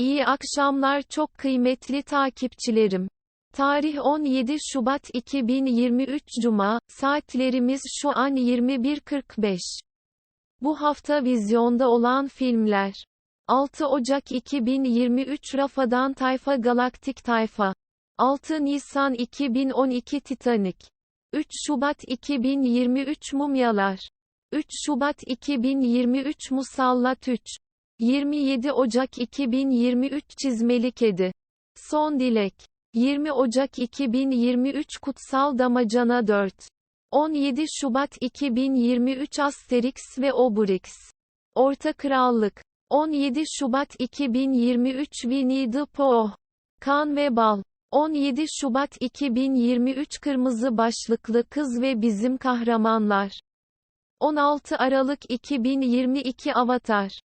İyi akşamlar çok kıymetli takipçilerim. Tarih 17 Şubat 2023 Cuma, saatlerimiz şu an 21.45. Bu hafta vizyonda olan filmler. 6 Ocak 2023 Rafadan Tayfa Galaktik Tayfa. 6 Nisan 2012 Titanic. 3 Şubat 2023 Mumyalar. 3 Şubat 2023 Musallat 3. 27 Ocak 2023 Çizmeli Kedi. Son Dilek. 20 Ocak 2023 Kutsal Damacana 4. 17 Şubat 2023 Asterix ve Obelix. Orta Krallık. 17 Şubat 2023 Winnie the Pooh. Kan ve Bal. 17 Şubat 2023 Kırmızı Başlıklı Kız ve Bizim Kahramanlar. 16 Aralık 2022 Avatar.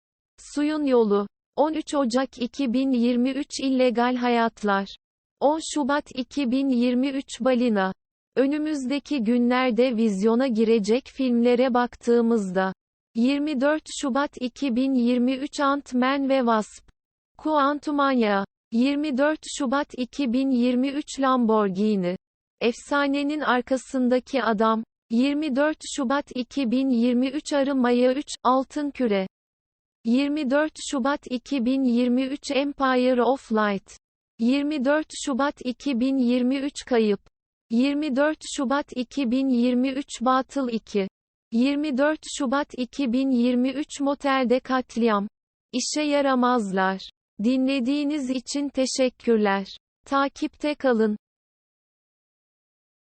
Suyun Yolu. 13 Ocak 2023 İllegal Hayatlar. 10 Şubat 2023 Balina. Önümüzdeki günlerde vizyona girecek filmlere baktığımızda 24 Şubat 2023 Ant-Man ve Wasp. Quantumania. 24 Şubat 2023 Lamborghini. Efsanenin arkasındaki adam. 24 Şubat 2023 Arı Maya 3, Altın Küre. 24 Şubat 2023 Empire of Light. 24 Şubat 2023 Kayıp. 24 Şubat 2023 Batıl 2. 24 Şubat 2023 Motelde Katliam. İşe yaramazlar. Dinlediğiniz için teşekkürler. Takipte kalın.